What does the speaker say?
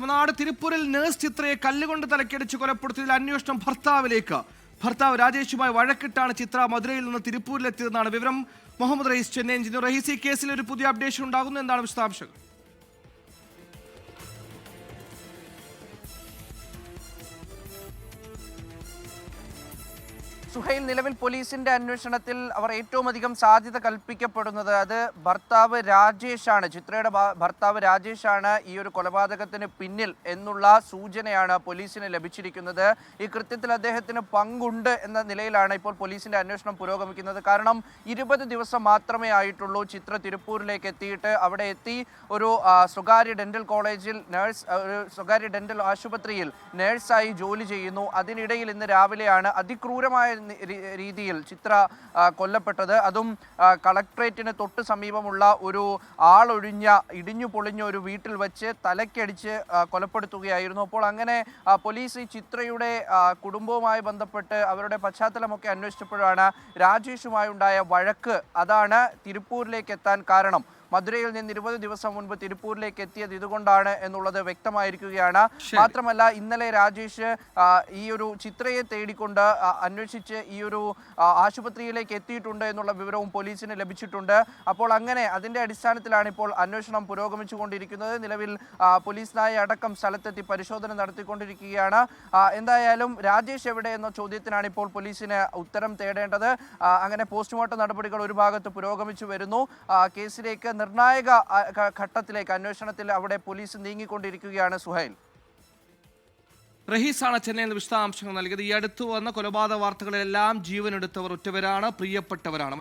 Tamil Nadu തിരുപ്പൂരിൽ nurse ചിത്രയെ കല്ലുകൊണ്ട് തലക്കടിച്ച് കൊലപ്പെടുത്തിയതിൽ അന്വേഷണം ഭർത്താവിലേക്ക്. ഭർത്താവ് രാജേഷുമായി വഴക്കിട്ടാണ് ചിത്ര മധുരയിൽ നിന്ന് തിരുപ്പൂരിലെത്തിയതെന്നാണ് വിവരം. മുഹമ്മദ് റഹീസ് ചെന്നൈ എഞ്ചിനീയർ. റഹീസ് ഈ കേസിൽ ഒരു പുതിയ അപ്ഡേഷൻ ഉണ്ടാകുന്നു. എന്നാണ് വിശദാംശങ്ങൾ? സുഹൈൽ നിലവിൽ പോലീസിന്റെ അന്വേഷണത്തിൽ അവർ ഏറ്റവും അധികം സാധ്യത കൽപ്പിക്കപ്പെടുന്നത് അത് ഭർത്താവ് രാജേഷാണ്. ചിത്രയുടെ ഭർത്താവ് രാജേഷാണ് ഈ ഒരു കൊലപാതകത്തിന് പിന്നിൽ എന്നുള്ള സൂചനയാണ് പോലീസിന് ലഭിച്ചിരിക്കുന്നത്. ഈ കൃത്യത്തിൽ അദ്ദേഹത്തിന് പങ്കുണ്ട് എന്ന നിലയിലാണ് ഇപ്പോൾ പോലീസിന്റെ അന്വേഷണം പുരോഗമിക്കുന്നത്. കാരണം ഇരുപത് ദിവസം മാത്രമേ ആയിട്ടുള്ളൂ ചിത്ര തിരുപ്പൂരിലേക്ക് എത്തിയിട്ട്. അവിടെ എത്തി ഒരു സ്വകാര്യ ഡെന്റൽ കോളേജിൽ നേഴ്സ് ഒരു സ്വകാര്യ ഡെന്റൽ ആശുപത്രിയിൽ നേഴ്സായി ജോലി ചെയ്യുന്നു. അതിനിടയിൽ ഇന്ന് രാവിലെയാണ് അതിക്രൂരമായ രീതിയിൽ ചിത്ര കൊല്ലപ്പെട്ടത്. അതും കളക്ട്രേറ്റിന് തൊട്ട് സമീപമുള്ള ഒരു ആളൊഴിഞ്ഞ ഇടിഞ്ഞു പൊളിഞ്ഞ ഒരു വീട്ടിൽ വെച്ച് തലക്കടിച്ച് കൊലപ്പെടുത്തുകയായിരുന്നു. അപ്പോൾ അങ്ങനെ പോലീസ് ഈ ചിത്രയുടെ കുടുംബവുമായി ബന്ധപ്പെട്ട് അവരുടെ പശ്ചാത്തലമൊക്കെ അന്വേഷിച്ചപ്പോഴാണ് രാജേഷുമായി ഉണ്ടായ വഴക്ക് അതാണ് തിരുപ്പൂരിലേക്ക് എത്താൻ കാരണം. മധുരയിൽ നിന്ന് ഇരുപത് ദിവസം മുൻപ് തിരുപ്പൂരിലേക്ക് എത്തിയത് ഇതുകൊണ്ടാണ് എന്നുള്ളത് വ്യക്തമായിരിക്കുകയാണ്. മാത്രമല്ല ഇന്നലെ രാജേഷ് ഈ ഒരു ചിത്രയെ തേടിക്കൊണ്ട് അന്വേഷിച്ച് ഈ ഒരു ആശുപത്രിയിലേക്ക് എത്തിയിട്ടുണ്ട് എന്നുള്ള വിവരവും പോലീസിന് ലഭിച്ചിട്ടുണ്ട്. അപ്പോൾ അങ്ങനെ അതിന്റെ അടിസ്ഥാനത്തിലാണ് ഇപ്പോൾ അന്വേഷണം പുരോഗമിച്ചുകൊണ്ടിരിക്കുന്നത്. നിലവിൽ പോലീസ് നായ അടക്കം സ്ഥലത്തെത്തി പരിശോധന നടത്തിക്കൊണ്ടിരിക്കുകയാണ്. എന്തായാലും രാജേഷ് എവിടെ എന്ന ചോദ്യത്തിനാണ് ഇപ്പോൾ പോലീസിന് ഉത്തരം തേടേണ്ടത്. അങ്ങനെ പോസ്റ്റ്മോർട്ടം നടപടികൾ ഒരു ഭാഗത്ത് പുരോഗമിച്ചു വരുന്നു. കേസിലേക്ക് നിർണായക ഘട്ടത്തിലേക്ക് അന്വേഷണത്തിൽ അവിടെ പോലീസ് നീങ്ങിക്കൊണ്ടിരിക്കുകയാണ് സുഹൈൽ. റഹീസാണ് ചെന്നൈയിൽ നിന്ന് വിശദാംശങ്ങൾ നൽകിയത്. ഈ അടുത്തു വന്ന കൊലപാതക വാർത്തകളിലെല്ലാം ജീവനെടുത്തവർ ഒറ്റവരാണ് പ്രിയപ്പെട്ടവരാണ്.